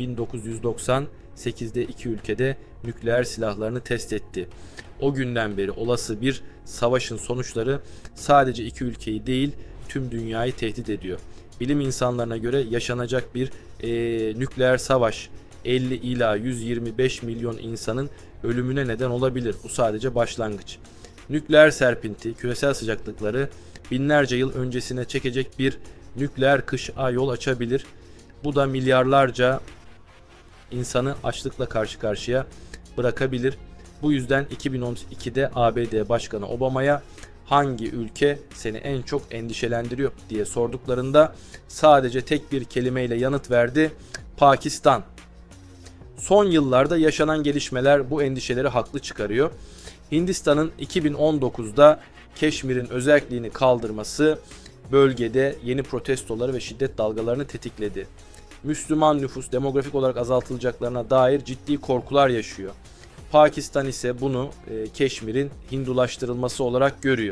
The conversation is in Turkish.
1998'de iki ülkede nükleer silahlarını test etti. O günden beri olası bir savaşın sonuçları sadece iki ülkeyi değil tüm dünyayı tehdit ediyor. Bilim insanlarına göre yaşanacak bir eee, nükleer savaş 50 ila 125 milyon insanın ölümüne neden olabilir. Bu sadece başlangıç. Nükleer serpinti, küresel sıcaklıkları binlerce yıl öncesine çekecek bir nükleer kışa yol açabilir. Bu da milyarlarca insanı açlıkla karşı karşıya bırakabilir. Bu yüzden 2012'de ABD Başkanı Obama'ya hangi ülke seni en çok endişelendiriyor diye sorduklarında sadece tek bir kelimeyle yanıt verdi. Pakistan. Son yıllarda yaşanan gelişmeler bu endişeleri haklı çıkarıyor. Hindistan'ın 2019'da Keşmir'in özelliğini kaldırması bölgede yeni protestoları ve şiddet dalgalarını tetikledi. Müslüman nüfus demografik olarak azaltılacaklarına dair ciddi korkular yaşıyor. Pakistan ise bunu e, Keşmir'in Hindulaştırılması olarak görüyor.